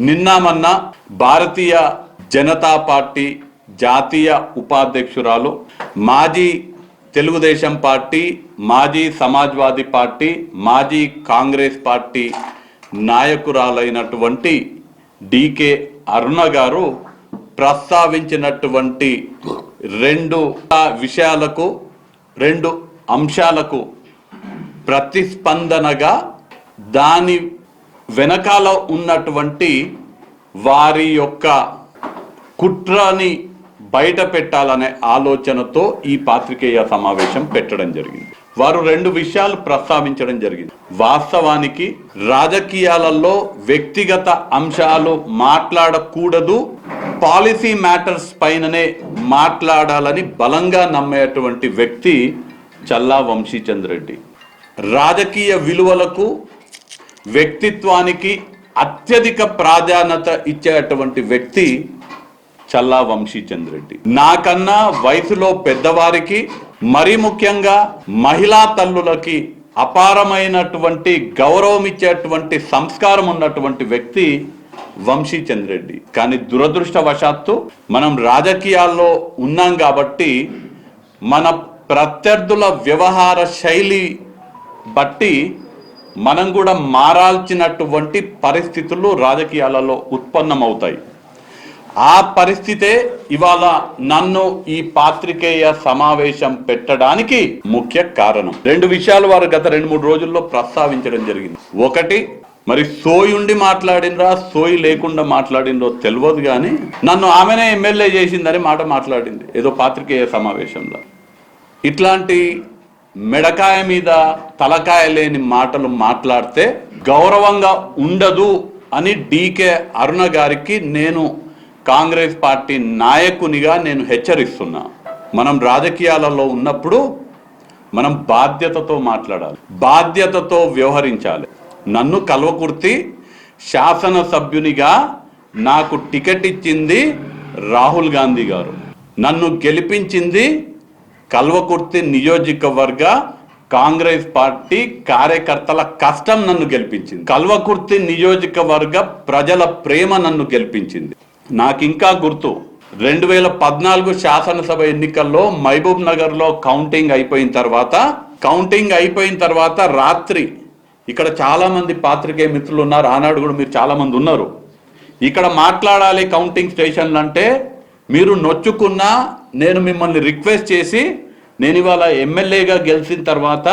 నిన్న మొన్న భారతీయ జనతా పార్టీ జాతీయ ఉపాధ్యక్షురాలు మాజీ తెలుగుదేశం పార్టీ మాజీ సమాజ్వాదీ పార్టీ మాజీ కాంగ్రెస్ పార్టీ నాయకురాలైనటువంటి డికే అరుణ గారు ప్రస్తావించినటువంటి రెండు విషయాలకు రెండు అంశాలకు ప్రతిస్పందనగా దాని వెనకాల ఉన్నటువంటి వారి యొక్క కుట్రని బయట పెట్టాలనే ఆలోచనతో ఈ పాత్రికేయ సమావేశం పెట్టడం జరిగింది. వారు రెండు విషయాలు ప్రస్తావించడం జరిగింది. వాస్తవానికి రాజకీయాలలో వ్యక్తిగత అంశాలు మాట్లాడకూడదు పాలసీ మ్యాటర్స్ పైననే మాట్లాడాలని బలంగా నమ్మేటువంటి వ్యక్తి చల్లా వంశీచంద్ర రెడ్డి రాజకీయ విలువలకు వ్యక్తిత్వానికి అత్యధిక ప్రాధాన్యత ఇచ్చేటువంటి వ్యక్తి చల్లా వంశీచంద్ర రెడ్డి నాకన్నా వయసులో పెద్దవారికి మరీ ముఖ్యంగా మహిళా తల్లులకి అపారమైనటువంటి గౌరవం ఇచ్చేటువంటి సంస్కారం ఉన్నటువంటి వ్యక్తి వంశీచంద్ర రెడ్డి కానీ దురదృష్టవశాత్తు మనం రాజకీయాల్లో ఉన్నాం కాబట్టి మన ప్రత్యర్థుల వ్యవహార శైలి బట్టి మనం కూడా మారాల్సినటువంటి పరిస్థితులు రాజకీయాలలో ఉత్పన్నమవుతాయి. ఆ పరిస్థితే ఇవాళ నన్ను ఈ పాత్రికేయ సమావేశం పెట్టడానికి ముఖ్య కారణం. రెండు విషయాలు వారు గత రెండు మూడు రోజుల్లో ప్రస్తావించడం జరిగింది. ఒకటి మరి సోయి ఉండి మాట్లాడినరా సోయి లేకుండా మాట్లాడినరో తెలియదు కానీ నన్ను ఆమెనే ఎమ్మెల్యే చేసిందని మాట మాట్లాడింది. ఏదో పాత్రికేయ సమావేశంలో. ఇట్లాంటి మెడకాయ మీద తలకాయ లేని మాటలు మాట్లాడితే గౌరవంగా ఉండదు అని డీకే అరుణ గారికి నేను కాంగ్రెస్ పార్టీ నాయకునిగా నేను హెచ్చరిస్తున్నా. మనం రాజకీయాలలో ఉన్నప్పుడు మనం బాధ్యతతో మాట్లాడాలి. బాధ్యతతో వ్యవహరించాలి. నన్ను కల్వకుర్తి శాసనసభ్యునిగా నాకు టికెట్ ఇచ్చింది రాహుల్ గాంధీ గారు. నన్ను గెలిపించింది కల్వకుర్తి నియోజకవర్గ కాంగ్రెస్ పార్టీ కార్యకర్తల కష్టం నన్ను గెలిపించింది. కల్వకుర్తి నియోజకవర్గ ప్రజల ప్రేమ నన్ను గెలిపించింది. నాకు ఇంకా గుర్తు రెండు వేల పద్నాలుగు శాసనసభ ఎన్నికల్లో మహబూబ్ నగర్లో కౌంటింగ్ అయిపోయిన తర్వాత కౌంటింగ్ అయిపోయిన తర్వాత రాత్రి ఇక్కడ చాలా మంది పాత్రికేయ మిత్రులు ఉన్నారు. ఆనాడు కూడా మీరు చాలా మంది ఉన్నారు. ఇక్కడ మాట్లాడాలి కౌంటింగ్ స్టేషన్లు అంటే మీరు నొచ్చుకున్నా నేను మిమ్మల్ని రిక్వెస్ట్ చేసి నేను ఇవాళ ఎమ్మెల్యేగా గెలిచిన తర్వాత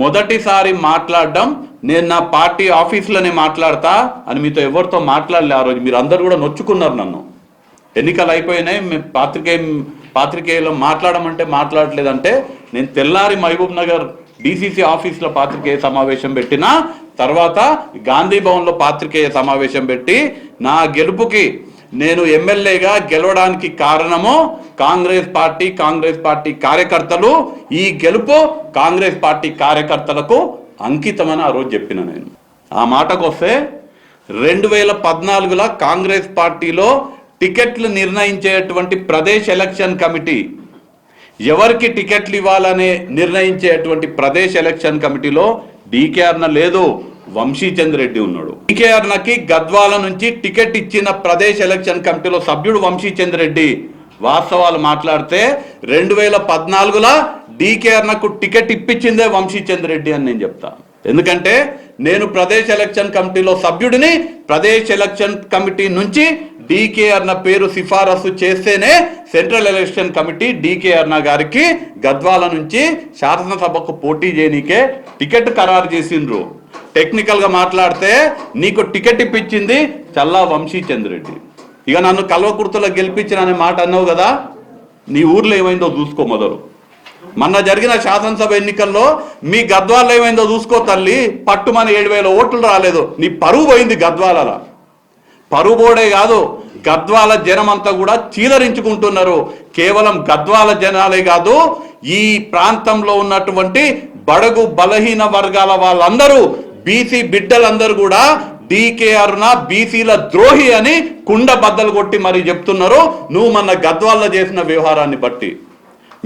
మొదటిసారి మాట్లాడడం నేను నా పార్టీ ఆఫీసులోనే మాట్లాడతా అని మీతో ఎవరితో మాట్లాడలే ఆ రోజు. మీరు అందరు కూడా నొచ్చుకున్నారు నన్ను. ఎన్నికలు అయిపోయినాయి మేము పాత్రికేయ పాత్రికేయులు మాట్లాడమంటే మాట్లాడలేదంటే నేను తెల్లారి మహబూబ్ నగర్ డిసిసి ఆఫీస్లో పాత్రికేయ సమావేశం పెట్టిన తర్వాత గాంధీ భవన్లో పాత్రికేయ సమావేశం పెట్టి నా గెలుపుకి నేను ఎమ్మెల్యేగా గెలవడానికి కారణము కాంగ్రెస్ పార్టీ కాంగ్రెస్ పార్టీ కార్యకర్తలు. ఈ గెలుపు కాంగ్రెస్ పార్టీ కార్యకర్తలకు అంకితమని ఆ రోజు చెప్పిన నేను. ఆ మాటకు వస్తే రెండు వేల పద్నాలుగులో కాంగ్రెస్ పార్టీలో టికెట్లు నిర్ణయించేటువంటి ప్రదేశ్ ఎలక్షన్ కమిటీ. ఎవరికి టికెట్లు ఇవ్వాలనే నిర్ణయించేటువంటి ప్రదేశ్ ఎలక్షన్ కమిటీలో డీకేఆర్న లేదు. వంశీచంద్ర రెడ్డి ఉన్నాడు. డీకేఆర్నకి గద్వాల నుంచి టికెట్ ఇచ్చిన ప్రదేశ్ ఎలక్షన్ కమిటీలో సభ్యుడు వంశీచంద్ర రెడ్డి. వాస్తవాలు మాట్లాడితే రెండు వేల పద్నాలుగులో డీకేఆర్నకు టికెట్ ఇప్పించిందే వంశీచంద్రెడ్డి అని నేను చెప్తా. ఎందుకంటే నేను ప్రదేశ్ ఎలక్షన్ కమిటీలో సభ్యుడిని ప్రదేశ్ ఎలక్షన్ కమిటీ నుంచి డీకే అర్న పేరు సిఫారసు చేస్తేనే సెంట్రల్ ఎలక్షన్ కమిటీ డీకే నా గారికి గద్వాల నుంచి శాసనసభకు పోటీ చేయనీకే టికెట్ ఖరారు చేసిండ్రు. టెక్నికల్గా మాట్లాడితే నీకు టికెట్ ఇప్పించింది చల్లా వంశీచంద్రెడ్డి. ఇక నన్ను కల్వకుర్తులో గెలిపించిన అనే మాట అన్నావు కదా నీ ఊర్లో ఏమైందో చూసుకో మొదలు. మొన్న జరిగిన శాసనసభ ఎన్నికల్లో మీ గద్వాల ఏమైందో చూసుకో తల్లి పట్టుమని ఏడు వేల ఓట్లు రాలేదు నీ పరువు పోయింది గద్వాలలో. పరువు పోడే కాదు గద్వాల జనం అంతా కూడా చీదరించుకుంటున్నారు. కేవలం గద్వాల జనాలే కాదు ఈ ప్రాంతంలో ఉన్నటువంటి బడుగు బలహీన వర్గాల వాళ్ళందరూ బీసీ బిడ్డలందరూ కూడా డీకే అరుణ బీసీల ద్రోహి అని కుండ బద్దలు కొట్టి మరి చెప్తున్నారు. నువ్వు మన గద్వాల్లో చేసిన వ్యవహారాన్ని బట్టి.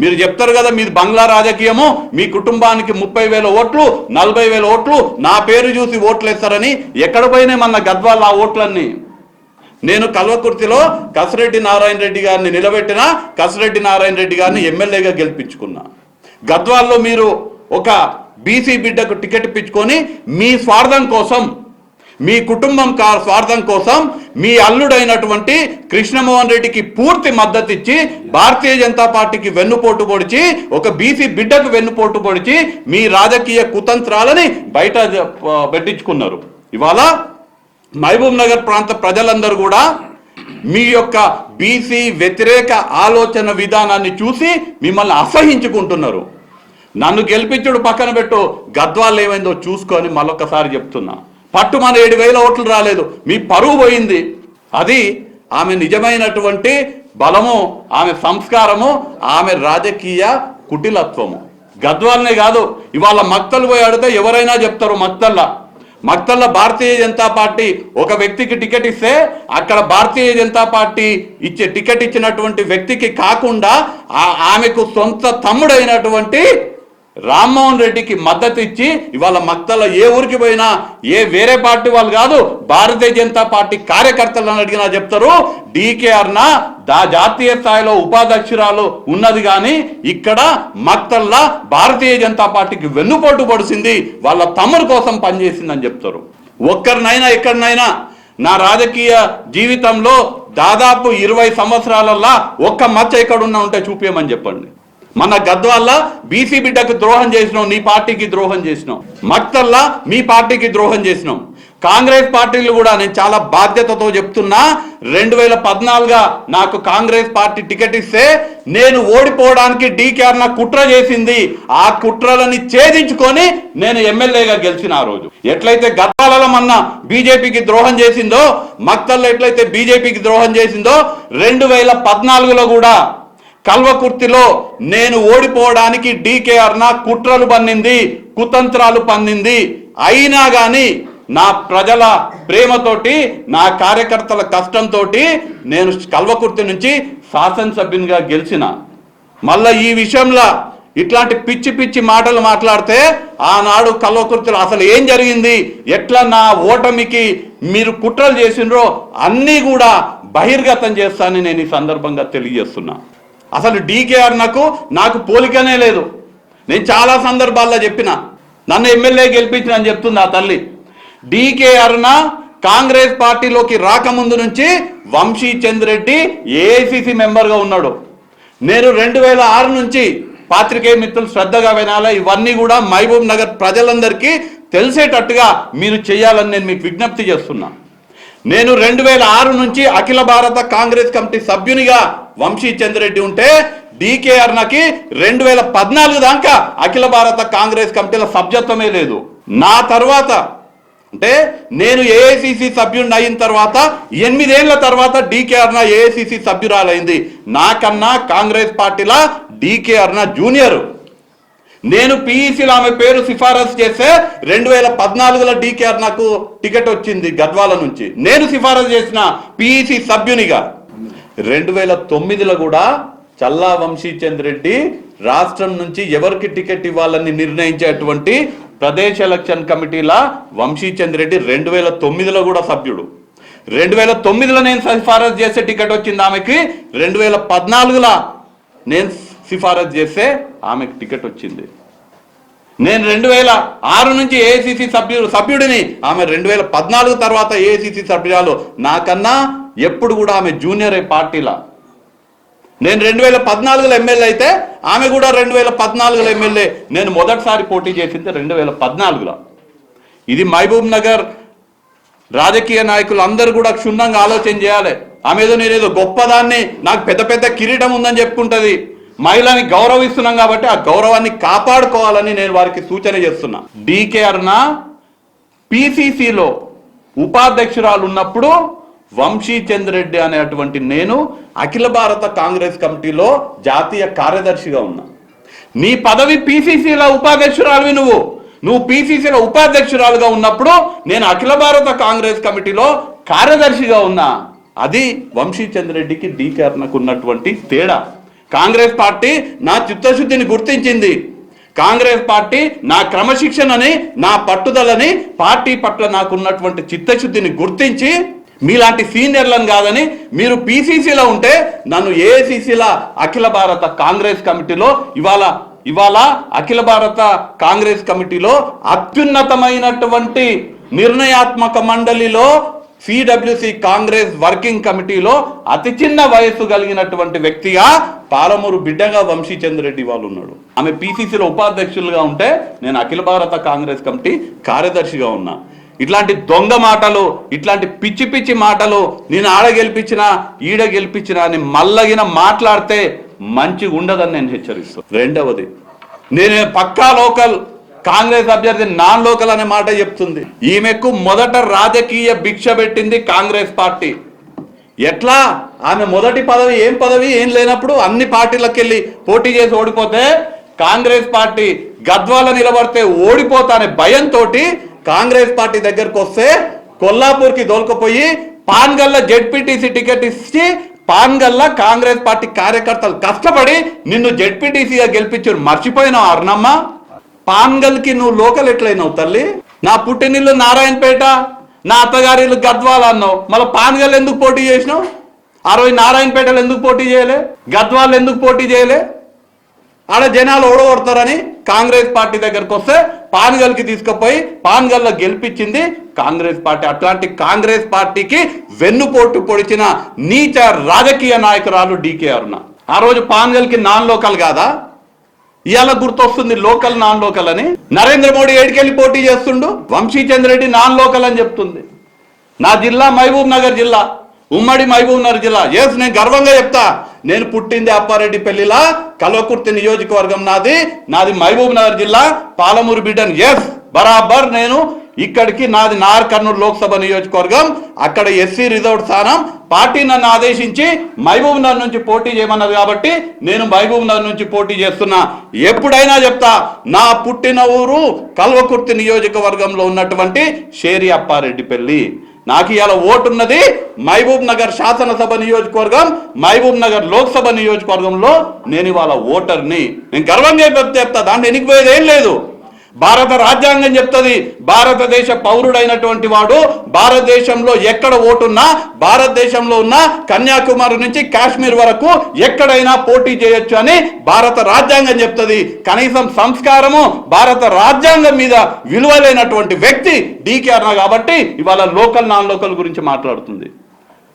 మీరు చెప్తారు కదా మీది బంగ్లా రాజకీయము మీ కుటుంబానికి ముప్పై వేల ఓట్లు నలభై వేల ఓట్లు నా పేరు చూసి ఓట్లు వేస్తారని ఎక్కడ పోయినాయి మన గద్వాల్ ఆ ఓట్లన్నీ. నేను కల్వకుర్తిలో కసిరెడ్డి నారాయణ రెడ్డి గారిని నిలబెట్టిన కసిరెడ్డి నారాయణ రెడ్డి గారిని ఎమ్మెల్యేగా గెలిపించుకున్నా. గద్వాల్లో మీరు ఒక బీసీ బిడ్డకు టికెట్ ఇప్పించుకొని మీ స్వార్థం కోసం మీ కుటుంబం కా స్వార్థం కోసం మీ అల్లుడైనటువంటి కృష్ణమోహన్ రెడ్డికి పూర్తి మద్దతు ఇచ్చి భారతీయ జనతా పార్టీకి వెన్నుపోటు పొడిచి ఒక బీసీ బిడ్డకు వెన్నుపోటు పొడిచి మీ రాజకీయ కుతంత్రాలని బయట పెట్టించుకున్నారు. ఇవాళ మహబూబ్ నగర్ ప్రాంత ప్రజలందరూ కూడా మీ యొక్క బీసీ వ్యతిరేక ఆలోచన విధానాన్ని చూసి మిమ్మల్ని అసహించుకుంటున్నారు. నన్ను గెలిపించడు పక్కన పెట్టు. గద్వాలు ఏమైందో చూసుకొని మళ్ళొక్కసారి చెప్తున్నా. పట్టు మన ఏడు వేల ఓట్లు రాలేదు. మీ పరువు పోయింది. అది ఆమె నిజమైనటువంటి బలము ఆమె సంస్కారము ఆమె రాజకీయ కుటిలత్వము. గద్వాలనే కాదు ఇవాళ మక్తలు పోయి అడితే ఎవరైనా చెప్తారు మక్తల్లా. మక్తల్లో భారతీయ జనతా పార్టీ ఒక వ్యక్తికి టికెట్ ఇస్తే అక్కడ భారతీయ జనతా పార్టీ ఇచ్చే టికెట్ ఇచ్చినటువంటి వ్యక్తికి కాకుండా ఆ- ఆమెకు సొంత తమ్ముడైనటువంటి రామ్మోహన్ రెడ్డికి మద్దతు ఇచ్చి ఇవాళ మక్తల ఏ ఊరికి పోయినా ఏ వేరే పార్టీ వాళ్ళు కాదు భారతీయ జనతా పార్టీ కార్యకర్తలను అడిగినా చెప్తారు డీకేఆర్నా దా జాతీయ స్థాయిలో ఉపాధ్యక్షురాలు ఉన్నది కానీ ఇక్కడ మక్తల్లా భారతీయ జనతా పార్టీకి వెన్నుపోటు పడిసింది వాళ్ళ తమ్ముడు కోసం పనిచేసిందని చెప్తారు. ఒక్కరినైనా ఎక్కడినైనా నా రాజకీయ జీవితంలో దాదాపు ఇరవై సంవత్సరాలల్లా ఒక్క మచ్చ ఎక్కడున్నా ఉంటే చూపించమని చెప్పండి. మన గద్వాల బీసీ బిడ్డకు ద్రోహం చేసినాం నీ పార్టీకి ద్రోహం చేసినాం మక్తల్లా మీ పార్టీకి ద్రోహం చేసినాం. కాంగ్రెస్ పార్టీలు కూడా నేను చాలా బాధ్యతతో చెప్తున్నా రెండు వేల పద్నాలుగుగా నాకు కాంగ్రెస్ పార్టీ టికెట్ ఇస్తే నేను ఓడిపోవడానికి డీకేఆర్ నా కుట్ర చేసింది. ఆ కుట్రలని ఛేదించుకొని నేను ఎమ్మెల్యేగా గెలిచిన ఆ రోజు. ఎట్లయితే గద్వాలలో మొన్న బీజేపీకి ద్రోహం చేసిందో మక్తల్లో ఎట్లయితే బీజేపీకి ద్రోహం చేసిందో రెండు వేల పద్నాలుగులో కూడా కల్వకుర్తిలో నేను ఓడిపోవడానికి డీకేఆర్ నా కుట్రలు పన్నింది కుతంత్రాలు పన్నింది. అయినా గాని నా ప్రజల ప్రేమతోటి నా కార్యకర్తల కష్టంతో నేను కల్వకుర్తి నుంచి శాసనసభ్యునిగా గెలిచిన. మళ్ళా ఈ విషయంలో ఇట్లాంటి పిచ్చి పిచ్చి మాటలు మాట్లాడితే ఆనాడు కల్వకుర్తిలో అసలు ఏం జరిగింది? ఎట్లా నా ఓటమికి మీరు కుట్రలు చేసిండ్రో అన్నీ కూడా బహిర్గతం చేస్తానని నేను ఈ సందర్భంగా తెలియజేస్తున్నా. అసలు డీకేఆర్ నాకు నాకు పోలికనే లేదు. నేను చాలా సందర్భాల్లో చెప్పిన నన్ను ఎమ్మెల్యే గెలిపించిన అని చెప్తుంది ఆ తల్లి. డీకేఆర్న కాంగ్రెస్ పార్టీలోకి రాకముందు నుంచి వంశీ చంద్రెడ్డి ఏఐసిసి మెంబర్గా ఉన్నాడు. నేను రెండు వేల ఆరు నుంచి పాత్రికేయ మిత్రులు శ్రద్ధగా వినాలా ఇవన్నీ కూడా మహబూబ్ నగర్ ప్రజలందరికీ తెలిసేటట్టుగా మీరు చేయాలని నేను మీకు విజ్ఞప్తి చేస్తున్నా. నేను రెండు వేల ఆరు నుంచి అఖిల భారత కాంగ్రెస్ కమిటీ సభ్యునిగా వంశీ చంద్రెడ్డి ఉంటే డీకేఆర్ నకి రెండు వేల పద్నాలుగు దాకా అఖిల భారత కాంగ్రెస్ కమిటీలో సభ్యత్వమే లేదు. నా తర్వాత అంటే నేను ఏఐసిసి సభ్యుడిని అయిన తర్వాత ఎనిమిదేళ్ళ తర్వాత డీకేఆర్ నా ఏఐసిసి సభ్యురాలైంది. నాకన్నా కాంగ్రెస్ పార్టీలా డీకేఆర్ నా జూనియర్. నేను పీఈసీలో ఆమె పేరు సిఫారసు చేస్తే రెండు వేల పద్నాలుగులో డీకేఆర్ నాకు టికెట్ వచ్చింది గద్వాల నుంచి. నేను సిఫారసు చేసిన పీఈసీ సభ్యునిగా. రెండు వేల తొమ్మిదిలో కూడా చల్లా వంశీచంద్ రెడ్డి రాష్ట్రం నుంచి ఎవరికి టికెట్ ఇవ్వాలని నిర్ణయించేటువంటి ప్రదేశ్ ఎలక్షన్ కమిటీల వంశీచంద్ రెడ్డి రెండు వేల తొమ్మిదిలో కూడా సభ్యుడు. రెండు వేల తొమ్మిదిలో నేను సిఫారసు చేసే టికెట్ వచ్చింది ఆమెకి. రెండు వేల పద్నాలుగులో నేను సిఫారసు చేస్తే ఆమెకు టికెట్ వచ్చింది. నేను రెండు వేల ఆరు నుంచి ఏఐసిసి సభ్యుడు సభ్యుడిని. ఆమె రెండు వేల పద్నాలుగు తర్వాత ఏఐసిసి సభ్యురాలు నాకన్నా ఎప్పుడు కూడా ఆమె జూనియర్ పార్టీలా? నేను రెండు వేల పద్నాలుగులో ఎమ్మెల్యే అయితే ఆమె కూడా రెండు వేల పద్నాలుగులో ఎమ్మెల్యే. నేను మొదటిసారి పోటీ చేసింది రెండు వేల పద్నాలుగులో. ఇది మహబూబ్ నగర్ రాజకీయ నాయకులు అందరూ కూడా క్షుణ్ణంగా ఆలోచన చేయాలి. ఆమె ఏదో నేనేదో గొప్పదాన్ని నాకు పెద్ద పెద్ద కిరీటం ఉందని చెప్పుకుంటది. మహిళని గౌరవిస్తున్నాం కాబట్టి ఆ గౌరవాన్ని కాపాడుకోవాలని నేను వారికి సూచన చేస్తున్నా. డీకేఆర్న పిసిసిలో ఉపాధ్యక్షురాలు ఉన్నప్పుడు వంశీ చంద్రెడ్డి అనేటువంటి నేను అఖిల భారత కాంగ్రెస్ కమిటీలో జాతీయ కార్యదర్శిగా ఉన్నా. నీ పదవి పీసీసీల ఉపాధ్యక్షురాలివి నువ్వు. నువ్వు పీసీసీల ఉపాధ్యక్షురాలుగా ఉన్నప్పుడు నేను అఖిల భారత కాంగ్రెస్ కమిటీలో కార్యదర్శిగా ఉన్నా. అది వంశీ చంద్రెడ్డికి డీకేర్నకు ఉన్నటువంటి తేడా. కాంగ్రెస్ పార్టీ నా చిత్తశుద్ధిని గుర్తించింది. కాంగ్రెస్ పార్టీ నా క్రమశిక్షణని నా పట్టుదలని పార్టీ పట్ల నాకున్నటువంటి చిత్తశుద్ధిని గుర్తించి మీలాంటి సీనియర్లను కాదని మీరు పీసీసీలో ఉంటే నన్ను ఏసీసీలో అఖిల భారత కాంగ్రెస్ కమిటీలో ఇవాళ ఇవాళ అఖిల భారత కాంగ్రెస్ కమిటీలో అత్యున్నతమైనటువంటి నిర్ణయాత్మక మండలిలో సిడబ్ల్యూసి కాంగ్రెస్ వర్కింగ్ కమిటీలో అతి చిన్న వయస్సు కలిగినటువంటి వ్యక్తిగా పాలమూరు బిడ్డగా వంశీచంద్రెడ్డి వాళ్ళు ఉన్నాడు. ఆమె పీసీసీలో ఉపాధ్యక్షులుగా ఉంటే నేను అఖిల భారత కాంగ్రెస్ కమిటీ కార్యదర్శిగా ఉన్నా. ఇట్లాంటి దొంగ మాటలు ఇట్లాంటి పిచ్చి పిచ్చి మాటలు నేను ఆడ గెలిపించిన ఈడ గెలిపించిన అని మల్లగిన మాట్లాడితే మంచిగా ఉండదని నేను హెచ్చరిస్తాను రెండవది నేను పక్కా లోకల్ కాంగ్రెస్ అభ్యర్థి నాన్ లోకల్ అనే మాట చెప్తుంది. ఈమెకు మొదట రాజకీయ భిక్ష పెట్టింది కాంగ్రెస్ పార్టీ. ఎట్లా? ఆమె మొదటి పదవి ఏం పదవి ఏం లేనప్పుడు అన్ని పార్టీలకు వెళ్ళి పోటీ చేసి ఓడిపోతే కాంగ్రెస్ పార్టీ గద్వాల నిలబడితే ఓడిపోతానే భయంతో కాంగ్రెస్ పార్టీ దగ్గరకు వస్తే కొల్లాపూర్కి దోలుకుపోయి పాన్గల్ల జెడ్పీటీసీ టికెట్ ఇచ్చి పాన్గల్ల కాంగ్రెస్ పార్టీ కార్యకర్తలు కష్టపడి నిన్ను జెడ్పీటీసీగా గెలిపించారు. మర్చిపోయినావు అర్ణమ్మ? పాన్గల్కి నువ్వు లోకల్ ఎట్లయినావు తల్లి? నా పుట్టినిల్లు నారాయణపేట నా అత్తగారిల్లు గద్వాల అన్నావు. మళ్ళీ పాన్గల్ ఎందుకు పోటీ చేసినావు? అరవై నారాయణపేటలు ఎందుకు పోటీ చేయలే? గద్వాల్ ఎందుకు పోటీ చేయలే? ఆడ జనాలు ఓడగొడతారని కాంగ్రెస్ పార్టీ దగ్గరకు వస్తే పాన్గల్కి తీసుకుపోయి పాన్గల్లో గెలిపించింది కాంగ్రెస్ పార్టీ. అట్లాంటి కాంగ్రెస్ పార్టీకి వెన్నుపోటు పొడిచిన నీచ రాజకీయ నాయకురాలు డీకే అరుణ. ఆ రోజు పాన్గల్కి నాన్ లోకల్ కాదా? ఇవాళ గుర్తొస్తుంది లోకల్ నాన్ లోకల్ అని. నరేంద్ర మోడీ ఏడికెళ్ళి పోటీ చేస్తుండు? వంశీచంద్ర రెడ్డి నాన్ లోకల్ అని చెప్తుంది. నా జిల్లా మహబూబ్ నగర్ జిల్లా. ఉమ్మడి మహబూబ్ నగర్ జిల్లా. ఎస్ నేను గర్వంగా చెప్తా. నేను పుట్టింది అప్పారెడ్డి పెళ్ళిలా కల్వకుర్తి నియోజకవర్గం నాది. నాది మహబూబ్ నగర్ జిల్లా పాలమూరు బిడ్డన్. ఎస్ బరాబర్ నేను ఇక్కడికి నాది నార్ కర్నూలు లోక్సభ నియోజకవర్గం. అక్కడ ఎస్సీ రిజర్వ్ స్థానం. పార్టీ నన్ను ఆదేశించి మహబూబ్ నగర్ నుంచి పోటీ చేయమన్నది కాబట్టి నేను మహబూబ్ నగర్ నుంచి పోటీ చేస్తున్నా. ఎప్పుడైనా చెప్తా నా పుట్టిన ఊరు కల్వకుర్తి నియోజకవర్గంలో ఉన్నటువంటి షేరి అప్పారెడ్డి పెళ్ళి. నాకు ఇవాళ ఓటున్నది మహబూబ్ నగర్ శాసనసభ నియోజకవర్గం మహబూబ్ నగర్ లోక్సభ నియోజకవర్గంలో నేను ఇవాళ ఓటర్ని. నేను గర్వంగా చెప్తా దాంట్లో ఎనికిపోయేది ఏం లేదు. భారత రాజ్యాంగం చెప్తుంది భారతదేశ పౌరుడైనటువంటి వాడు భారతదేశంలో ఎక్కడ ఓటున్నా భారతదేశంలో ఉన్న కన్యాకుమారి నుంచి కాశ్మీర్ వరకు ఎక్కడైనా పోటీ చేయొచ్చు అని భారత రాజ్యాంగం చెప్తుంది. కనీసం సంస్కారము భారత రాజ్యాంగం మీద విలువలైనటువంటి వ్యక్తి డీకే కాబట్టి ఇవాళ లోకల్ నాన్ లోకల్ గురించి మాట్లాడుతుంది.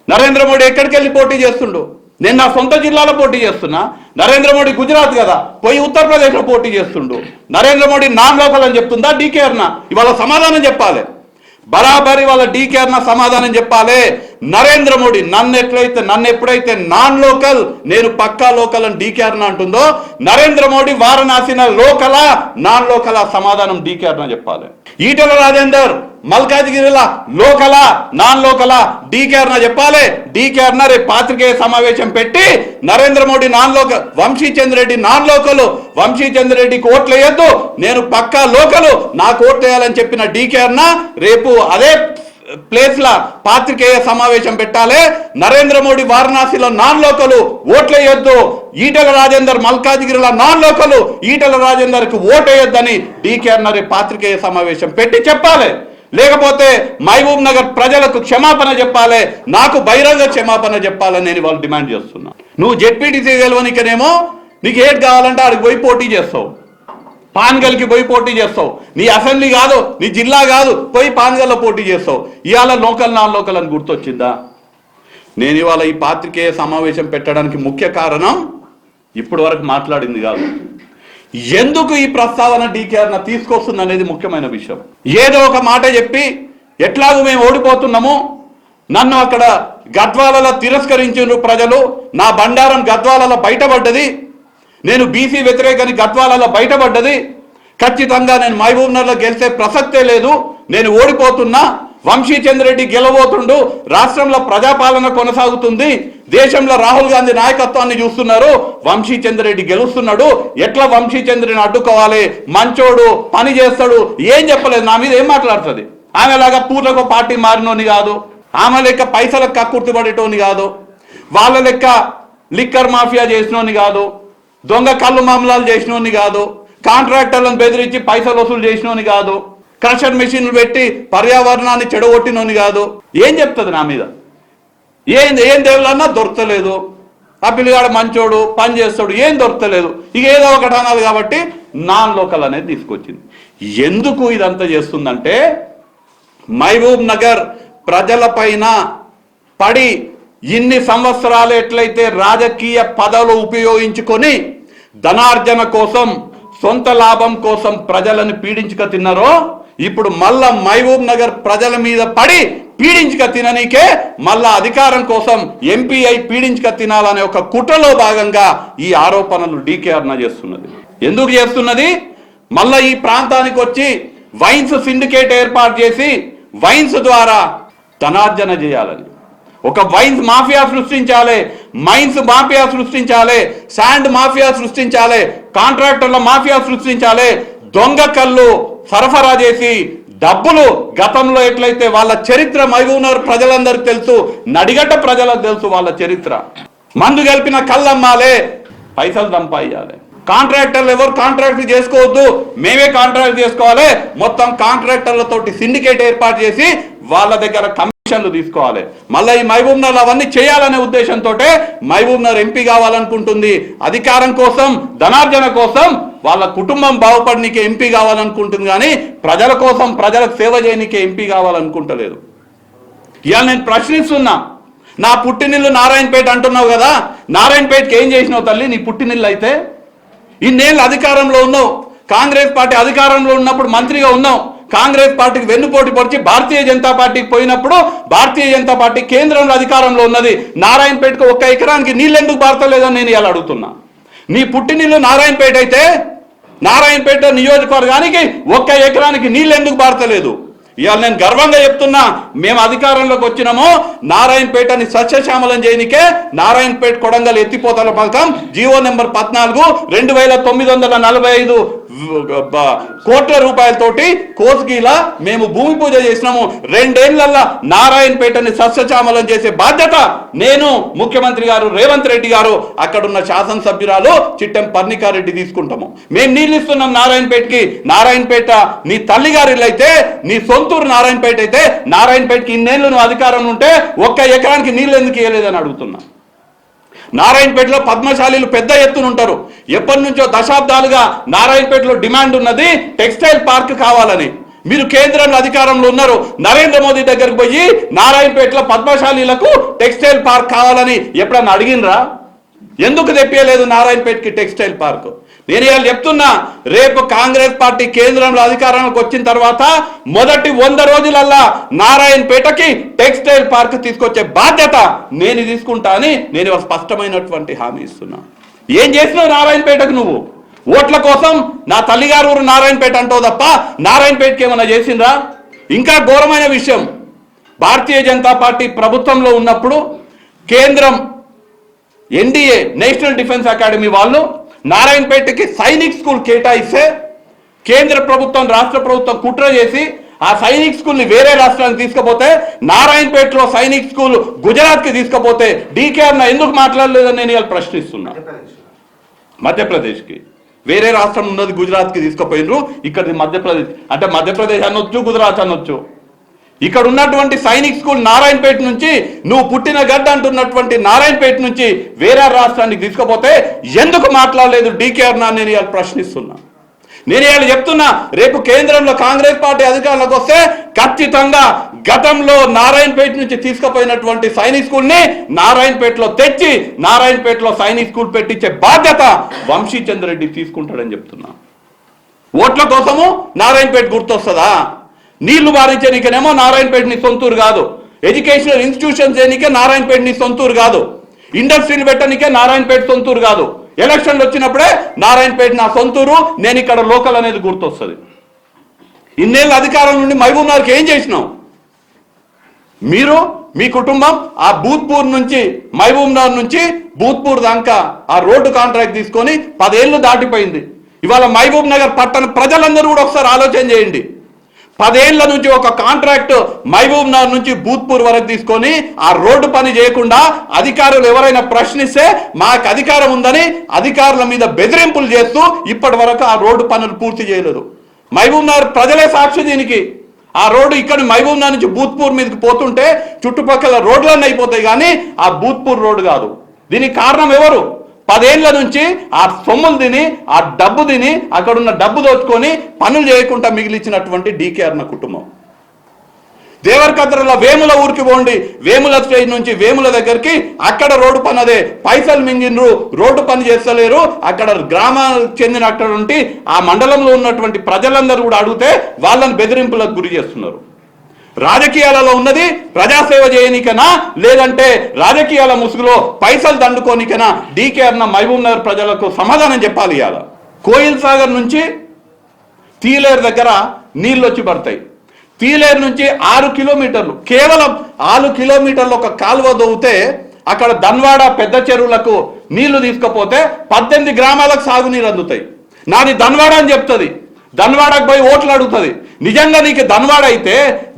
నరేంద్ర మోడీ ఎక్కడికి వెళ్ళి పోటీ చేస్తుండు? నేను నా సొంత జిల్లాలో పోటీ చేస్తున్నా. నరేంద్ర మోడీ గుజరాత్ కదా పోయి ఉత్తరప్రదేశ్లో పోటీ చేస్తుండు. నరేంద్ర మోడీ నాన్ లోకల్ అని చెప్తుందా? డీకే ఇవాళ సమాధానం చెప్పాలి. బరాబరి వాళ్ళ డీకేర్న సమాధానం చెప్పాలి. నరేంద్ర మోడీ నన్ను ఎట్లయితే నన్ను ఎప్పుడైతే నాన్ లోకల్ నేను పక్కా లోకల్ అని డీకేర్న అంటుందో నరేంద్ర మోడీ వారణాసిన లోకలా నాన్ లోకలా సమాధానం డీకేర్న చెప్పాలి. ఈటల రాజేందర్ మల్కాజ్గిరిలా లోకలా నాన్ లోకలా డీకేర్న చెప్పాలి. డీకేర్న రేపు పాత్రికేయ సమావేశం పెట్టి Narendra Modi non local Vamshichandra Reddy non local Vamshichandra రెడ్డికి ఓట్లు నేను పక్కా లోకలు నాకు ఓట్లు వేయాలని చెప్పిన డీకేర్న రేపు అదే ప్లేస్ల పాత్రికేయ సమావేశం పెట్టాలి. నరేంద్ర మోడీ వారణాసిలో నాన్ లోకలు వేయొద్దు ఈటల రాజేందర్ మల్కాజిగిరిలో నాన్ లోకలు ఈటల రాజేందర్కి ఓటేయొద్దని డీకే పాత్రికేయ సమావేశం పెట్టి చెప్పాలి. లేకపోతే మహబూబ్ నగర్ ప్రజలకు క్షమాపణ చెప్పాలి. నాకు బహిరంగ క్షమాపణ చెప్పాలని నేను వాళ్ళు డిమాండ్ చేస్తున్నా. నువ్వు జెడ్పీటీసీ గెలవనికనేమో నీకు ఏది కావాలంటే ఆడికి పోయి పోటీ చేస్తావు. పాన్గల్కి పోయి పోటీ చేస్తావు. నీ అసెంబ్లీ కాదు నీ జిల్లా కాదు పోయి పాన్గల్లో పోటీ చేస్తావు. ఇవాళ లోకల్ నాన్ లోకల్ అని గుర్తొచ్చిందా? నేను ఇవాళ ఈ పాత్రికేయ సమావేశం పెట్టడానికి ముఖ్య కారణం ఇప్పటి వరకు మాట్లాడింది కాదు. ఎందుకు ఈ ప్రస్తావన డీకేఆర్ తీసుకొస్తుంది అనేది ముఖ్యమైన విషయం. ఏదో ఒక మాట చెప్పి ఎట్లాగూ మేము ఓడిపోతున్నాము. నన్ను అక్కడ గద్వాలలో తిరస్కరించిన ప్రజలు. నా బండారం గద్వాలలో బయటపడ్డది. నేను బీసీ వ్యతిరేకని గద్వాలలో బయటపడ్డది. ఖచ్చితంగా నేను మహబూబ్ గెలిచే ప్రసక్తే లేదు. నేను ఓడిపోతున్నా వంశీచంద్రెడ్డి గెలవబోతుండు రాష్ట్రంలో ప్రజాపాలన కొనసాగుతుంది. దేశంలో రాహుల్ గాంధీ నాయకత్వాన్ని చూస్తున్నారు వంశీచంద్రెడ్డి గెలుస్తున్నాడు. ఎట్లా వంశీచంద్రుని అడ్డుకోవాలి? మంచోడు పని చేస్తాడు ఏం చెప్పలేదు. నా మీద ఏం మాట్లాడుతుంది? ఆమెలాగా పూటకు పార్టీ మారినోని కాదు. ఆమె లెక్క పైసలకు కక్కుర్తి పడేటోని కాదు. వాళ్ళ లెక్క లిక్కర్ మాఫియా చేసినోని కాదు. దొంగ కళ్ళు మామలాలు చేసినోని కాదు కాంట్రాక్టర్లను బెదిరించి పైసలు వసూలు చేసినోని కాదు క్రషర్ మెషిన్లు పెట్టి పర్యావరణాన్ని చెడగొట్టినోని కాదు. ఏం చెప్తుంది నా మీద? ఏం ఏం దేవులన్నా దొరకలేదు. ఆ పిల్లగాడు మంచోడు పని చేస్తాడు ఏం దొరకలేదు. ఇక ఏదో ఒకటి అనాలి కాబట్టి నాన్ లోకల్ అనేది తీసుకొచ్చింది. ఎందుకు ఇదంతా చేస్తుందంటే మహబూబ్ నగర్ ప్రజలపైన పడి ఇన్ని సంవత్సరాలు ఎట్లయితే రాజకీయ పదవులు ఉపయోగించుకొని ధనార్జన కోసం సొంత లాభం కోసం ప్రజలను పీడించుక తిన్నారో ఇప్పుడు మళ్ళా మహబూబ్ నగర్ ప్రజల మీద పడి పీడించుక తిననీకే మళ్ళా అధికారం కోసం ఎంపీ అయి పీడించుక తినాలనే ఒక కుట్రలో భాగంగా ఈ ఆరోపణలు డీకే అర్ణ చేస్తున్నది. ఎందుకు చేస్తున్నది? మళ్ళా ఈ ప్రాంతానికి వచ్చి వైన్స్ సిండికేట్ ఏర్పాటు చేసి వైన్స్ ద్వారా ధనార్జన చేయాలని. ఒక వైన్స్ మాఫియా సృష్టించాలి మైన్స్ మాఫియా సృష్టించాలి శాండ్ మాఫియా సృష్టించాలి కాంట్రాక్టర్ల మాఫియా సృష్టించాలి దొంగ కళ్ళు సరఫరా చేసి డబ్బులు గతంలో ఎట్లయితే వాళ్ళ చరిత్ర మహబూబ్నగర్ ప్రజలందరికీ తెలుసు నడిగట్ట ప్రజలకు తెలుసు వాళ్ళ చరిత్ర. మందు గెలిపిన కళ్ళమ్మాలే పైసలు సంపాదించాలి. కాంట్రాక్టర్లు ఎవరు కాంట్రాక్ట్ చేసుకోవద్దు మేమే కాంట్రాక్ట్ చేసుకోవాలి. మొత్తం కాంట్రాక్టర్లతోటి సిండికేట్ ఏర్పాటు చేసి వాళ్ళ దగ్గర కమిషన్లు తీసుకోవాలి. మళ్ళీ ఈ మహబూబ్నర్ అవన్నీ చేయాలనే ఉద్దేశంతో మహబూబ్నర్ ఎంపీ కావాలనుకుంటుంది. అధికారం కోసం ధనార్జన కోసం వాళ్ళ కుటుంబం బాగుపడనీకే ఎంపీ కావాలనుకుంటుంది కానీ ప్రజల కోసం ప్రజలకు సేవ చేయనీకే ఎంపీ కావాలనుకుంటలేదు. ఇవాళ నేను ప్రశ్నిస్తున్నా నా పుట్టినిల్లు నారాయణపేట అంటున్నావు కదా నారాయణపేటకి ఏం చేసినావు తల్లి నీ పుట్టినిల్లు అయితే? ఇన్నేళ్ళు అధికారంలో ఉన్నావు. కాంగ్రెస్ పార్టీ అధికారంలో ఉన్నప్పుడు మంత్రిగా ఉన్నావు. కాంగ్రెస్ పార్టీకి వెన్నుపోటు పొడిచి భారతీయ జనతా పార్టీకి పోయినప్పుడు భారతీయ జనతా పార్టీ కేంద్రంలో అధికారంలో ఉన్నది. నారాయణపేటకు ఒక్క ఎకరానికి నీళ్ళు ఎందుకు భారతలేదని నేను ఇలా అడుగుతున్నా. నీ పుట్టినిల్లు నారాయణపేట అయితే నారాయణపేట నియోజకవర్గానికి ఒక్క ఎకరానికి నీళ్ళు ఎందుకు భారతలేదు ఇవాళ నేను గర్వంగా చెప్తున్నా మేము అధికారంలోకి వచ్చినాము నారాయణపేటని సస్యశ్యామలం చేయనికే నారాయణపేట కొడంగల్ ఎత్తిపోతల పథకం జీవో నెంబర్ పద్నాలుగు రెండు వేల తొమ్మిది వందల నలభై ఐదు కోట్ల రూపాయలతోటి కోస్గిలా మేము భూమి పూజ చేసినాము. రెండేళ్ళలో నారాయణపేటని సస్యశ్యామలం చేసే బాధ్యత నేను ముఖ్యమంత్రి గారు రేవంత్ రెడ్డి గారు అక్కడున్న శాసనసభ్యురాలు చిట్టెం పర్ణికారెడ్డి తీసుకుంటాము. మేము నీళ్ళు ఇస్తున్నాం నారాయణపేటకి. నారాయణపేట నీ తల్లి గారి ఇల్లు అయితే నీ సొంతూరు నారాయణపేట అయితే నారాయణపేటకి ఇన్నేళ్ళు నువ్వు అధికారం ఉంటే ఒక్క ఎకరానికి నీళ్ళు ఎందుకు ఇవ్వలేదని అడుగుతున్నా. నారాయణపేటలో పద్మశాలీలు పెద్ద ఎత్తున ఉంటారు. ఎప్పటి నుంచో దశాబ్దాలుగా నారాయణపేటలో డిమాండ్ ఉన్నది టెక్స్టైల్ పార్క్ కావాలని. మీరు కేంద్రంలో అధికారంలో ఉన్నారు. నరేంద్ర మోదీ దగ్గరకు పోయి నారాయణపేటలో పద్మశాలీలకు టెక్స్టైల్ పార్క్ కావాలని ఎప్పుడన్నా అడిగినరా ఎందుకు తెప్పియలేదు నారాయణపేటకి టెక్స్టైల్ పార్క్? నేను ఇవాళ చెప్తున్నా రేపు కాంగ్రెస్ పార్టీ కేంద్రంలో అధికారంలోకి వచ్చిన తర్వాత మొదటి వంద రోజులల్లా నారాయణపేటకి టెక్స్టైల్ పార్క్ తీసుకొచ్చే బాధ్యత నేను తీసుకుంటా అని నేను ఇవాళ స్పష్టమైనటువంటి హామీ ఇస్తున్నా. ఏం చేసినావు నారాయణపేటకు నువ్వు? ఓట్ల కోసం నా తల్లిగారు ఊరు నారాయణపేట అంటావు తప్ప నారాయణపేటకి ఏమైనా చేసిండ్రా? ఇంకా ఘోరమైన విషయం భారతీయ జనతా పార్టీ ప్రభుత్వంలో ఉన్నప్పుడు కేంద్రం ఎన్డీఏ నేషనల్ డిఫెన్స్ అకాడమీ వాళ్ళు నారాయణపేటకి సైనిక్ స్కూల్ కేటాయిస్తే కేంద్ర ప్రభుత్వం రాష్ట్ర ప్రభుత్వం కుట్ర చేసి ఆ సైనిక్ స్కూల్ని వేరే రాష్ట్రానికి తీసుకుపోతే నారాయణపేటలో సైనిక్ స్కూల్ గుజరాత్కి తీసుకుపోతే డీకేఆర్న ఎందుకు మాట్లాడలేదని నేను ఇవాళ ప్రశ్నిస్తున్నా. మధ్యప్రదేశ్కి. వేరే రాష్ట్రం ఉన్నది గుజరాత్కి తీసుకుపోయినరు ఇక్కడిది మధ్యప్రదేశ్. అంటే మధ్యప్రదేశ్ అనొచ్చు గుజరాత్ అనొచ్చు. ఇక్కడ ఉన్నటువంటి సైనిక్ స్కూల్ నారాయణపేట నుంచి నువ్వు పుట్టిన గడ్డ అంటున్నటువంటి నారాయణపేట నుంచి వేరే రాష్ట్రానికి తీసుకుపోతే ఎందుకు మాట్లాడలేదు డీకేఆర్ నా నేను ఇవాళ ప్రశ్నిస్తున్నా. నేను ఇవాళ చెప్తున్నా రేపు కేంద్రంలో కాంగ్రెస్ పార్టీ అధికారంలోకి వస్తే ఖచ్చితంగా గతంలో నారాయణపేట నుంచి తీసుకుపోయినటువంటి సైనిక్ స్కూల్ని నారాయణపేటలో తెచ్చి నారాయణపేటలో సైనిక్ స్కూల్ పెట్టించే బాధ్యత వంశీచంద్రెడ్డి తీసుకుంటాడని చెప్తున్నా. ఓట్ల కోసము నారాయణపేట గుర్తొస్తుందా? నీళ్ళు బారించడానికేనేమో నారాయణపేట నీ సొంతూరు కాదు. ఎడ్యుకేషనల్ ఇన్స్టిట్యూషన్స్ చేయనికే నారాయణపేట నీ సొంతూరు కాదు. ఇండస్ట్రీలు పెట్టనికే నారాయణపేట సొంతూరు కాదు. ఎలక్షన్లు వచ్చినప్పుడే నారాయణపేట నా సొంతూరు నేను ఇక్కడ లోకల్ అనేది గుర్తొస్తుంది. ఇన్నేళ్ళ అధికారం నుండి మహబూబ్ నగర్కి ఏం చేసినావు? మీరు మీ కుటుంబం ఆ భూత్పూర్ నుంచి మహబూబ్ నగర్ నుంచి భూత్పూర్ దాకా ఆ రోడ్డు కాంట్రాక్ట్ తీసుకొని పదేళ్ళు దాటిపోయింది. ఇవాళ మహబూబ్ నగర్ పట్టణ ప్రజలందరూ కూడా ఒకసారి ఆలోచన చేయండి. పదేళ్ళ నుంచి ఒక కాంట్రాక్ట్ మహబూబ్ నగర్ నుంచి భూత్పూర్ వరకు తీసుకొని ఆ రోడ్డు పని చేయకుండా అధికారులు ఎవరైనా ప్రశ్నిస్తే మాకు అధికారం ఉందని అధికారుల మీద బెదిరింపులు చేస్తూ ఇప్పటి వరకు ఆ రోడ్డు పనులు పూర్తి చేయలేదు. మహబూబ్ నగర్ ప్రజలే సాక్షి దీనికి. ఆ రోడ్డు ఇక్కడ మహబూబ్ నగర్ నుంచి భూత్పూర్ మీదకి పోతుంటే చుట్టుపక్కల రోడ్లన్నీ అయిపోతాయి కానీ ఆ భూత్పూర్ రోడ్డు కాదు. దీనికి కారణం ఎవరు? పదేళ్ళ నుంచి ఆ సొమ్ములు తిని ఆ డబ్బు తిని అక్కడున్న డబ్బు దోచుకొని పనులు చేయకుండా మిగిలిచ్చినటువంటి డీకే నా కుటుంబం. దేవరకద్రల వేముల ఊరికి పోండి. వేముల స్టేజ్ నుంచి వేముల దగ్గరికి అక్కడ రోడ్డు పని అదే. పైసలు మింగినరు రోడ్డు పని చేస్తలేరు. అక్కడ గ్రామాలకు చెందిన అక్కడ నుండి ఆ మండలంలో ఉన్నటువంటి ప్రజలందరూ కూడా అడిగితే వాళ్ళని బెదిరింపులకు గురి చేస్తున్నారు. రాజకీయాలలో ఉన్నది ప్రజాసేవ చేయనికనా లేదంటే రాజకీయాల ముసుగులో పైసలు దండుకోనికనా డీకే అన్న మహబూబ్ నగర్ ప్రజలకు సమాధానం చెప్పాలి ఇవాళ. కోయిల్ సాగర్ నుంచి తీలేరు దగ్గర నీళ్ళు వచ్చి పడతాయి. తీలేరు నుంచి ఆరు కిలోమీటర్లు కేవలం ఆరు కిలోమీటర్లు ఒక కాలువ దవ్వుతే అక్కడ ధన్వాడ పెద్ద చెరువులకు నీళ్ళు తీసుకపోతే పద్దెనిమిది గ్రామాలకు సాగునీరు అందుతాయి. నాది ధన్వాడ అని చెప్తుంది. ధన్వాడకు పోయి ఓట్లు అడుగుతుంది. నిజంగా నీకు ధన్వాడ అయితే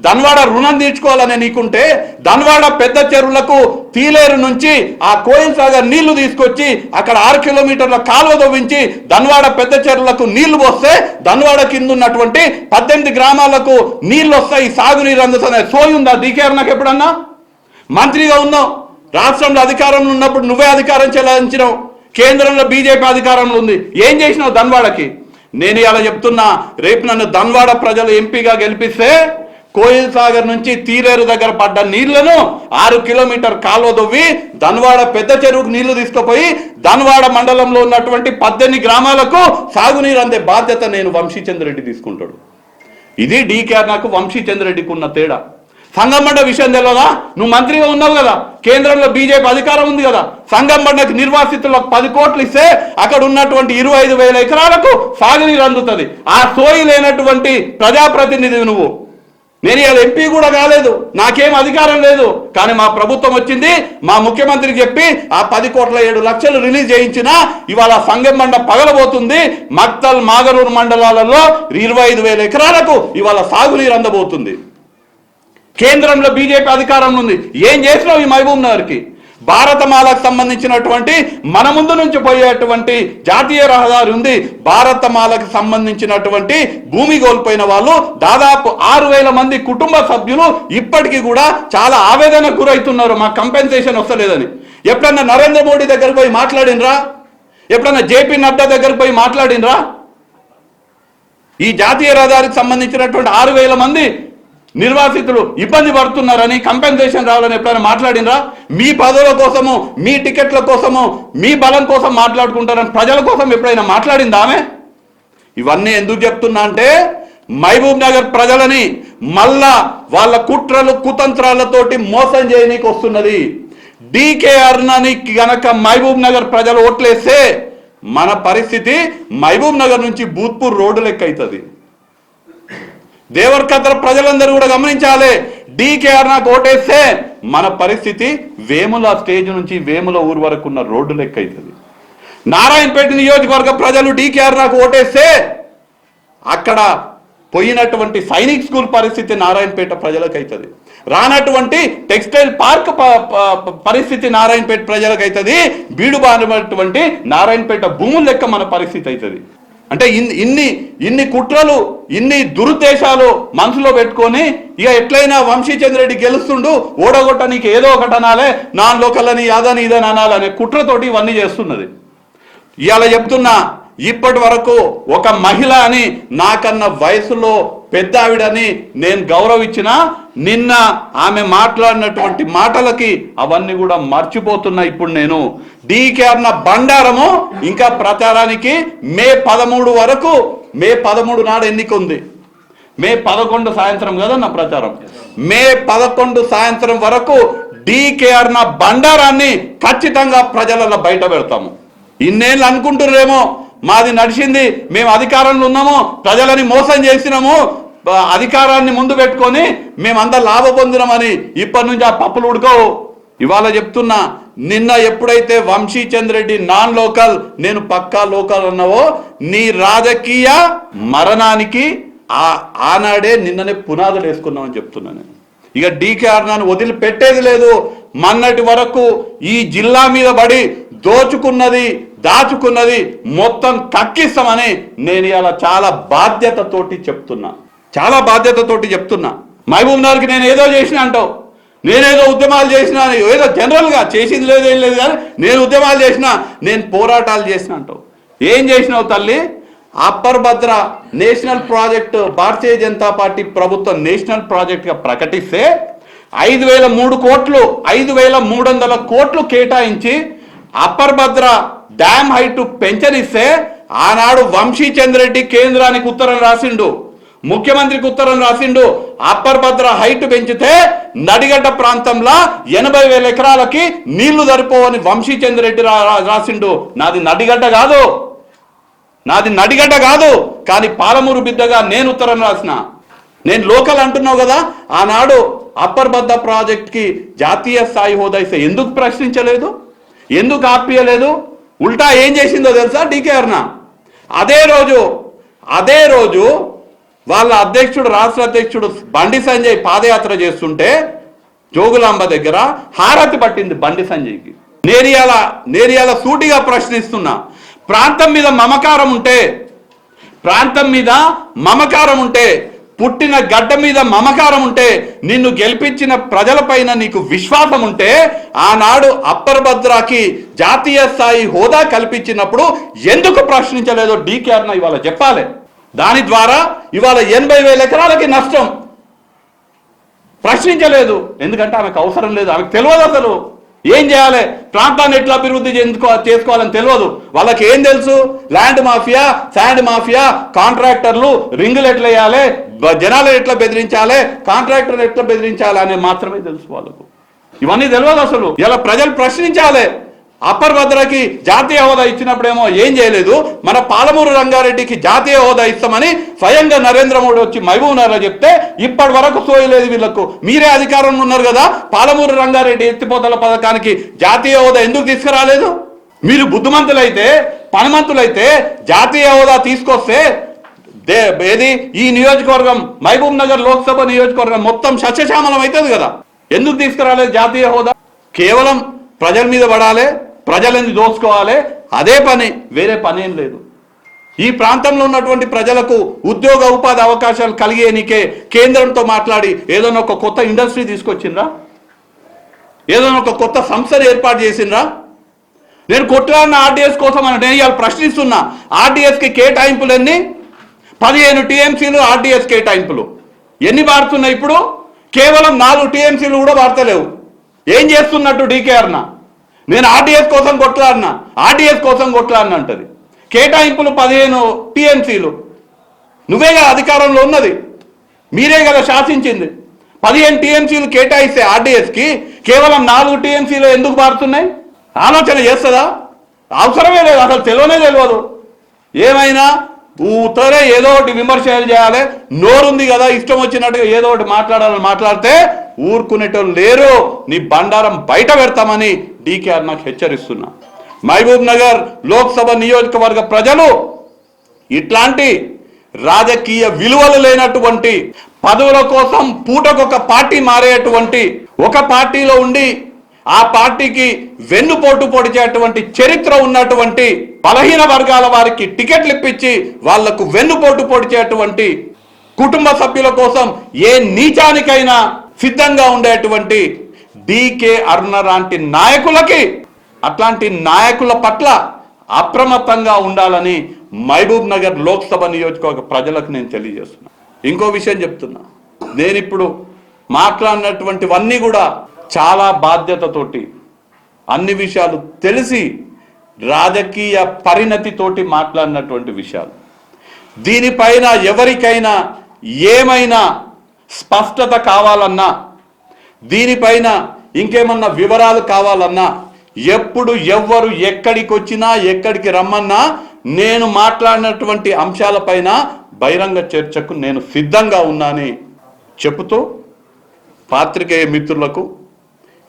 ధన్వాడ రుణం తీర్చుకోవాలని నీకుంటే ధన్వాడ పెద్ద చెరువులకు తీలేరు నుంచి ఆ కోయిల్ సాగర్ నీళ్ళు తీసుకొచ్చి అక్కడ ఆరు కిలోమీటర్ల కాలువ తవ్వించి ధన్వాడ పెద్ద చెరువులకు నీళ్ళు పోస్తే ధన్వాడ కింద ఉన్నటువంటి పద్దెనిమిది గ్రామాలకు నీళ్ళు వస్తాయి సాగునీరు అందుతున్నాయి సోయి ఉందా? డీకేఆర్ నాకు ఎప్పుడన్నా? మంత్రిగా ఉన్నావు. రాష్ట్రంలో అధికారంలో ఉన్నప్పుడు నువ్వే అధికారం చెలాయించినావు. కేంద్రంలో బీజేపీ అధికారంలో ఉంది. ఏం చేసినావు ధన్వాడకి? నేను ఇలా చెప్తున్నా రేపు నన్ను ధన్వాడ ప్రజలు ఎంపీగా గెలిపిస్తే కోయిల్ సాగర్ నుంచి తీరేరు దగ్గర పడ్డ నీళ్ళను ఆరు కిలోమీటర్ కాలువ దొవ్వి ధన్వాడ పెద్ద చెరువుకు నీళ్ళు తీసుకుపోయి ధన్వాడ మండలంలో ఉన్నటువంటి పద్దెనిమిది గ్రామాలకు సాగునీరు అందే బాధ్యత నేను వంశీచంద్రెడ్డి తీసుకుంటాడు. ఇది డీకేఆర్ నాకు వంశీచంద్రెడ్డికి ఉన్న తేడా. సంగంబండ విషయం తెలియదా? నువ్వు మంత్రిగా ఉన్నావు కదా. కేంద్రంలో బీజేపీ అధికారం ఉంది కదా. సంగంబండకి నిర్వాసితులకు పది కోట్లు ఇస్తే అక్కడ ఉన్నటువంటి ఇరవై ఐదు వేల ఎకరాలకు సాగునీరు అందుతుంది. ఆ సోయి లేనటువంటి ప్రజాప్రతినిధి నువ్వు. నేను ఇవాళ ఎంపీ కూడా కాలేదు. నాకేం అధికారం లేదు. కానీ మా ప్రభుత్వం వచ్చింది. మా ముఖ్యమంత్రికి చెప్పి ఆ పది కోట్ల ఏడు లక్షలు రిలీజ్ చేయించినా ఇవాళ సంగం మండ పగలబోతుంది. మక్తల్ మాగరూరు మండలాలలో ఇరవై ఐదు వేల ఎకరాలకు ఇవాళ సాగునీరు అందబోతుంది. కేంద్రంలో బీజేపీ అధికారంలో ఉంది. ఏం చేసినావు ఈ మహబూబ్ నగర్కి? భారతమాలకు సంబంధించినటువంటి మన ముందు నుంచి పోయేటువంటి జాతీయ రహదారి ఉంది. భారతమాలకు సంబంధించినటువంటి భూమి కోల్పోయిన వాళ్ళు దాదాపు ఆరు వేల మంది కుటుంబ సభ్యులు ఇప్పటికీ కూడా చాలా ఆవేదన గురవుతున్నారు మా కంపెన్సేషన్ వస్తలేదని. ఎప్పుడన్నా నరేంద్ర మోడీ దగ్గరకు పోయి మాట్లాడినరా? ఎప్పుడన్నా జేపీ నడ్డా దగ్గరకు పోయి మాట్లాడినరా? ఈ జాతీయ రహదారికి సంబంధించినటువంటి ఆరు వేల మంది నిర్వాసితులు ఇబ్బంది పడుతున్నారని కంపెన్సేషన్ రావాలని ఎప్పుడైనా మాట్లాడినరా? మీ పదవుల కోసము మీ టికెట్ల కోసము మీ బలం కోసం మాట్లాడుకుంటారని ప్రజల కోసం ఎప్పుడైనా మాట్లాడిందా ఆమె? ఇవన్నీ ఎందుకు చెప్తున్నా అంటే మహబూబ్ నగర్ ప్రజలని మళ్ళా వాళ్ళ కుట్రలు కుతంత్రాలతోటి మోసం చేయనీకి వస్తున్నది. డీకే అర్ణని గనక మహబూబ్ నగర్ ప్రజలు ఓట్లేస్తే మన పరిస్థితి మహబూబ్ నగర్ నుంచి భూత్పూర్ రోడ్డు లెక్క అవుతుంది దేవరకద్ర ప్రజలందరూ కూడా గమనించాలి. డీకేఆర్ నాకు ఓటేస్తే మన పరిస్థితి వేముల స్టేజ్ నుంచి వేముల ఊరు వరకు ఉన్న రోడ్డు లెక్క అవుతుంది నారాయణపేట నియోజకవర్గ ప్రజలు డీకేఆర్ నాకు ఓటేస్తే అక్కడ పోయినటువంటి సైనిక్ స్కూల్ పరిస్థితి నారాయణపేట ప్రజలకు అవుతుంది రానటువంటి టెక్స్టైల్ పార్క్ పరిస్థితి నారాయణపేట ప్రజలకు అవుతుంది బీడు బారినటువంటి నారాయణపేట భూముల లెక్క మన పరిస్థితి అవుతుంది అంటే ఇన్ని ఇన్ని ఇన్ని కుట్రలు ఇన్ని దురుద్దేశాలు మనసులో పెట్టుకొని ఇక ఎట్లయినా వంశీచంద్రెడ్డి గెలుస్తుండు ఓడగొట్టనికి ఏదో ఒకటి అనాలే నా లోకలని యాదని ఇదని అనాలనే కుట్రతోటి ఇవన్నీ చేస్తున్నది. ఇవాళ చెప్తున్నా ఇప్పటి వరకు ఒక మహిళ అని నాకన్న వయసులో పెద్ద ఆవిడని నేను గౌరవించిన నిన్న ఆమె మాట్లాడినటువంటి మాటలకి అవన్నీ కూడా మర్చిపోతున్నా ఇప్పుడు నేను. డీకే అన్న బండారము ఇంకా ప్రచారానికి మే పదమూడు వరకు మే పదమూడు నాడు ఎన్నిక ఉంది మే పదకొండు సాయంత్రం కదా నా ప్రచారం? మే పదకొండు సాయంత్రం వరకు డీకేఆర్ నా బండారాన్ని ఖచ్చితంగా ప్రజలలో బయట పెడతాము. ఇన్నేళ్ళు అనుకుంటున్నారేమో మాది నడిచింది మేము అధికారంలో ఉన్నాము ప్రజలని మోసం చేసినాము అధికారాన్ని ముందు పెట్టుకొని మేమంతా లాభ పొందినామని ఇప్పటి నుంచి ఆ పప్పులు ఉడకవు. ఇవాళ చెప్తున్నా నిన్న ఎప్పుడైతే వంశీచంద్రెడ్డి నాన్ లోకల్ నేను పక్కా లోకల్ అన్నావో నీ రాజకీయ మరణానికి ఆ ఆనాడే నిన్ననే పునాదులు వేసుకున్నామని చెప్తున్నా నేను. ఇక డీకే నాను వదిలిపెట్టేది లేదు. మొన్నటి వరకు ఈ జిల్లా మీద పడి దోచుకున్నది దాచుకున్నది మొత్తం కక్కిస్తామని నేను ఇలా చాలా బాధ్యతతోటి చెప్తున్నా. చాలా బాధ్యతతోటి చెప్తున్నా. మహబూబ్ నగర్కి నేను ఏదో చేసిన అంటావు. నేనేదో ఉద్యమాలు చేసిన ఏదో జనరల్గా చేసింది లేదు ఏం లేదు కానీ నేను ఉద్యమాలు చేసిన నేను పోరాటాలు చేసిన అంటావు. ఏం చేసినావు తల్లి? Upper Bhadra national project Bharatiya Janata party ప్రభుత్వం నేషనల్ ప్రాజెక్ట్గా ప్రకటిస్తే ఐదు వేల మూడు కోట్లు ఐదు వేల మూడు వందల కోట్లు కేటాయించి అప్పర్ భద్ర డ్యామ్ హైట్ పెంచనిస్తే ఆనాడు వంశీ చంద్రెడ్డి కేంద్రానికి ఉత్తరం రాసిండు. ముఖ్యమంత్రికి ఉత్తరం రాసిండు. అప్పర్ భద్ర హైట్ పెంచితే నడిగడ్డ ప్రాంతంలో ఎనభై వేల ఎకరాలకి నీళ్ళు సరిపోవని వంశీ చంద్రెడ్డి రా- రాసిండు. నాది నడిగడ్డ కాదు. నాది నడిగడ్డ కాదు. కానీ పాలమూరు బిడ్డగా నేను ఉత్తరం రాసిన. నేను లోకల్ అంటున్నావు కదా ఆనాడు అప్పర్ భద్ర ప్రాజెక్ట్కి జాతీయ స్థాయి హోదా ఇస్తే ఎందుకు ప్రశ్నించలేదు? ఎందుకు ఆపియలేదు? ఉల్టా ఏం చేసిందో తెలుసా డీకే అదే రోజు అదే రోజు వాళ్ళ అధ్యక్షుడు రాష్ట్ర అధ్యక్షుడు బండి సంజయ్ పాదయాత్ర చేస్తుంటే జోగులాంబ దగ్గర హారతి పట్టింది బండి సంజయ్కి. నేరియాల నేరియాల సూటిగా ప్రశ్నిస్తున్నా. ప్రాంతం మీద మమకారం ఉంటే ప్రాంతం మీద మమకారం ఉంటే పుట్టిన గడ్డ మీద మమకారం ఉంటే నిన్ను గెలిపించిన ప్రజలపైన నీకు విశ్వాసం ఉంటే ఆనాడు అప్పర్ భద్రాకి జాతీయ స్థాయి హోదా కల్పించినప్పుడు ఎందుకు ప్రశ్నించలేదో డీకే అన్న ఇవాళ చెప్పాలి. దాని ద్వారా ఇవాళ ఎనభై వేల ఎకరాలకి నష్టం. ప్రశ్నించలేదు. ఎందుకంటే ఆమెకు అవసరం లేదు. ఆమెకు తెలియదు అసలు. ఏం చేయాలి? ప్రాంతాన్ని ఎట్లా అభివృద్ధి చేసుకో చేసుకోవాలని తెలియదు. వాళ్ళకి ఏం తెలుసు? ల్యాండ్ మాఫియా శాండ్ మాఫియా కాంట్రాక్టర్లు రింగులు ఎట్లా వేయాలి? జనాలు ఎట్లా బెదిరించాలి? కాంట్రాక్టర్లు ఎట్లా బెదిరించాలి అని మాత్రమే తెలుసు వాళ్ళకు. ఇవన్నీ తెలియదు అసలు. ఇలా ప్రజలు ప్రశ్నించాలి. అప్పర్ భద్రకి జాతీయ హోదా ఇచ్చినప్పుడేమో ఏం చేయలేదు. మన పాలమూరు రంగారెడ్డికి జాతీయ హోదా ఇస్తామని స్వయంగా నరేంద్ర మోడీ వచ్చి మహబూబ్ నగర్లో చెప్తే ఇప్పటి వరకు సోయలేదు వీళ్ళకు. మీరే అధికారంలో ఉన్నారు కదా పాలమూరు రంగారెడ్డి ఎత్తిపోతల పథకానికి జాతీయ హోదా ఎందుకు తీసుకురాలేదు? మీరు బుద్ధిమంతులైతే పనిమంతులైతే జాతీయ హోదా తీసుకొస్తే దే ఏది? ఈ నియోజకవర్గం మహబూబ్ నగర్ లోక్సభ నియోజకవర్గం మొత్తం సస్యశ్యామలం అవుతుంది కదా. ఎందుకు తీసుకురాలేదు జాతీయ హోదా? కేవలం ప్రజల మీద పడాలి. ప్రజలని దోచుకోవాలి. అదే పని వేరే పని ఏం లేదు. ఈ ప్రాంతంలో ఉన్నటువంటి ప్రజలకు ఉద్యోగ ఉపాధి అవకాశాలు కలిగేనికే కేంద్రంతో మాట్లాడి ఏదైనా ఒక కొత్త ఇండస్ట్రీ తీసుకొచ్చిండ్రా? ఏదైనా ఒక కొత్త సంస్థను ఏర్పాటు చేసిండ్రా? నేను కొట్లాడిన ఆర్డీఎస్ కోసం అని నేను ఇవాళ ప్రశ్నిస్తున్నా. ఆర్డీఎస్కి కేటాయింపులు ఎన్ని? పదిహేను టీఎంసీలు ఆర్డీఎస్ కేటాయింపులు. ఎన్ని వాడుతున్నాయి ఇప్పుడు? కేవలం నాలుగు టీఎంసీలు కూడా వాడతలేవు. ఏం చేస్తున్నట్టు డీకేఆర్న నేను ఆర్డిఎస్ కోసం కొట్లాడినా ఆర్డిఎస్ కోసం కొట్లాడినా అంటది. కేటాయింపులు పదిహేను టీఎంసీలు నువ్వే కదా అధికారంలో ఉన్నది. మీరే కదా శాసించింది. పదిహేను టీఎంసీలు కేటాయిస్తే ఆర్డీఎస్కి కేవలం నాలుగు టీఎంసీలు ఎందుకు మారుతున్నాయి? ఆలోచన చేస్తుందా? అవసరమే లేదు అసలు తెలియనే తెలియదు. ఏమైనా ఊతరే ఏదో ఒకటి విమర్శలు చేయాలి. నోరుంది కదా ఇష్టం వచ్చినట్టుగా ఏదో ఒకటి మాట్లాడాలని మాట్లాడితే ఊరుకునేటోళ్ళు లేరు నీ బండారం బయట పెడతామని డీకేఆర్ నాకు హెచ్చరిస్తున్నా. మహబూబ్ నగర్ లోక్సభ నియోజకవర్గ ప్రజలు ఇట్లాంటి రాజకీయ విలువలు లేనటువంటి పదవుల కోసం పూటకొక పార్టీ మారేటువంటి ఒక పార్టీలో ఉండి ఆ పార్టీకి వెన్నుపోటు పొడిచేటువంటి చరిత్ర ఉన్నటువంటి బలహీన వర్గాల వారికి టికెట్లు ఇప్పించి వాళ్ళకు వెన్నుపోటు పొడిచేటువంటి కుటుంబ సభ్యుల కోసం ఏ నీచానికైనా సిద్ధంగా ఉండేటువంటి డికే అరుణ లాంటి నాయకులకి అట్లాంటి నాయకుల పట్ల అప్రమత్తంగా ఉండాలని మహబూబ్ నగర్ లోక్సభ నియోజకవర్గ ప్రజలకు నేను తెలియజేస్తున్నా. ఇంకో విషయం చెప్తున్నా. నేను ఇప్పుడు మాట్లాడినటువంటివన్నీ కూడా చాలా బాధ్యతతోటి అన్ని విషయాలు తెలిసి రాజకీయ పరిణతితోటి మాట్లాడినటువంటి విషయాలు. దీనిపైన ఎవరికైనా ఏమైనా స్పష్టత కావాలన్నా దీనిపైన ఇంకేమన్నా వివరాలు కావాలన్నా ఎప్పుడు ఎవ్వరు ఎక్కడికి వచ్చినా ఎక్కడికి రమ్మన్నా నేను మాట్లాడినటువంటి అంశాలపైన బహిరంగ చర్చకు నేను సిద్ధంగా ఉన్నానని చెబుతూ పాత్రికేయ మిత్రులకు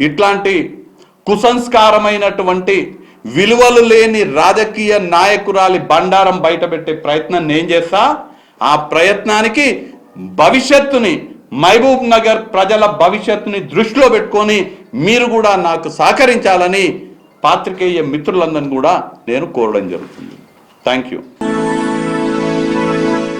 ఇట్లాంటి కుసంస్కారమైనటువంటి విలువలు లేని రాజకీయ నాయకురాలి బండారం బయటపెట్టే ప్రయత్నం నేను చేస్తా ఆ ప్రయత్నానికి భవిష్యత్తుని మహబూబ్ నగర్ ప్రజల భవిష్యత్తుని దృష్టిలో పెట్టుకొని మీరు కూడా నాకు సహకరించాలని పాత్రికేయ మిత్రులందరినీ కూడా నేను కోరడం జరుగుతుంది. Thank you